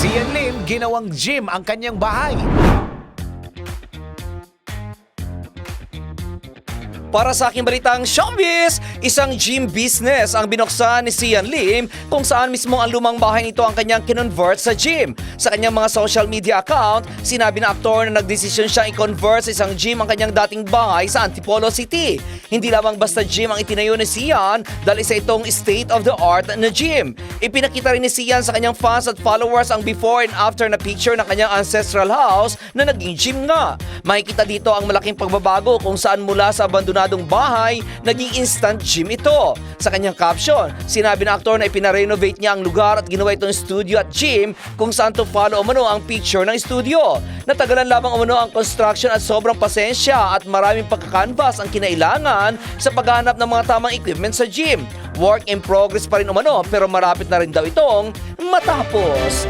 Sian Lim, ginawang gym ang kanyang bahay. Para sa aking balitang showbiz, isang gym business ang binuksan ni Sian Lim kung saan mismo ang lumang bahay nito ang kanyang kinonvert sa gym. Sa kanyang mga social media account, sinabi ng aktor na nagdesisyon siyang i-convert sa isang gym ang kanyang dating bahay sa Antipolo City. Hindi lamang basta gym ang itinayo ni Sian dahil isa itong state-of-the-art na gym. Ipinakita rin ni Sian sa kanyang fans at followers ang before and after na picture ng kanyang ancestral house na naging gym nga. Makikita dito ang malaking pagbabago kung saan mula sa abandonadong bahay, naging instant gym ito. Sa kanyang caption, sinabi ng aktor na ipinarenovate niya ang lugar at ginawa itong studio at gym kung saan to follow umano ang picture ng studio. Natagalan lamang umano ang construction at sobrang pasensya at maraming pagkakanvas ang kinailangan sa paghahanap ng mga tamang equipment sa gym. Work in progress pa rin umano pero marapit na rin daw itong matapos.